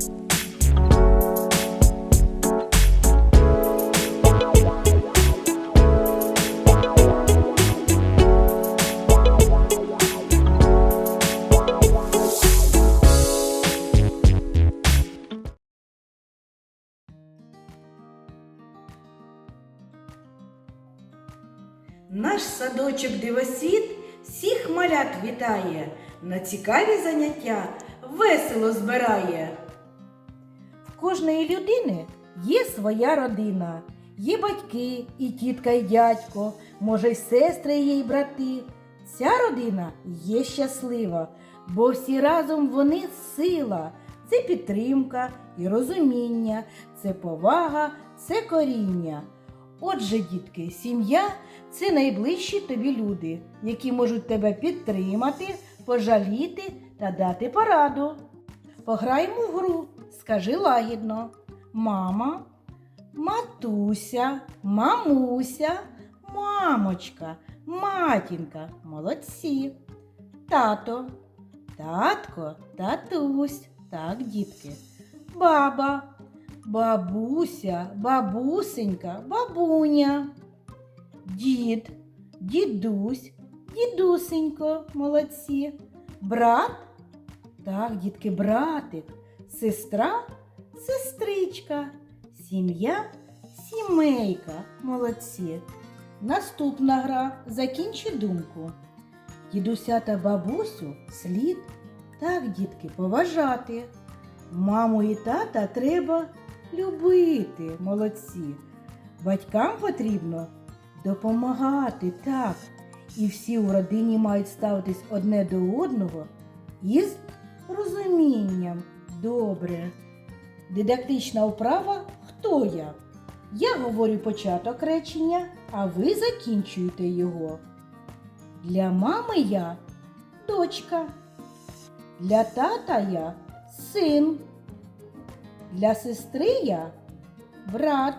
Наш садочок дивосвіт всіх малят вітає, на цікаві заняття весело збирає. Кожної людини є своя родина, є батьки, і тітка, і дядько, може, й сестри є, й брати. Ця родина є щаслива, бо всі разом вони сила, це підтримка і розуміння, це повага, це коріння. Отже, дітки, сім'я це найближчі тобі люди, які можуть тебе підтримати, пожаліти та дати пораду. Пограємо в гру, скажи лагідно. Мама, матуся, мамуся, мамочка, матінка, молодці. Тато, татко, татусь. Так, дітки. Баба, бабуся, бабусенька, бабуня. Дід, дідусь, дідусенько, молодці. Брат, так, дітки, братик, сестра, сестричка, сім'я, сімейка, молодці. Наступна гра закінчи думку. Дідуся та бабусю слід так, дітки, поважати. Маму і тата треба любити, молодці. Батькам потрібно допомагати так. І всі у родині мають ставитись одне до одного із розумінням. Добре. Дидактична вправа хто я? Я говорю початок речення, а ви закінчуєте його. Для мами я дочка. Для тата я син. Для сестри я брат.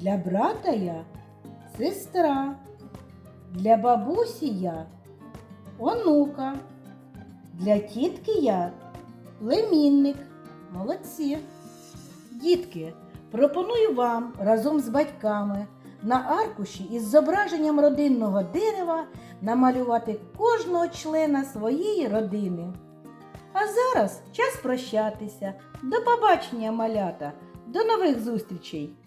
Для брата я сестра. Для бабусі я онука. Для тітки я племінник. Молодці. Дітки, пропоную вам разом з батьками на аркуші із зображенням родинного дерева намалювати кожного члена своєї родини. А зараз час прощатися. До побачення, малята. До нових зустрічей!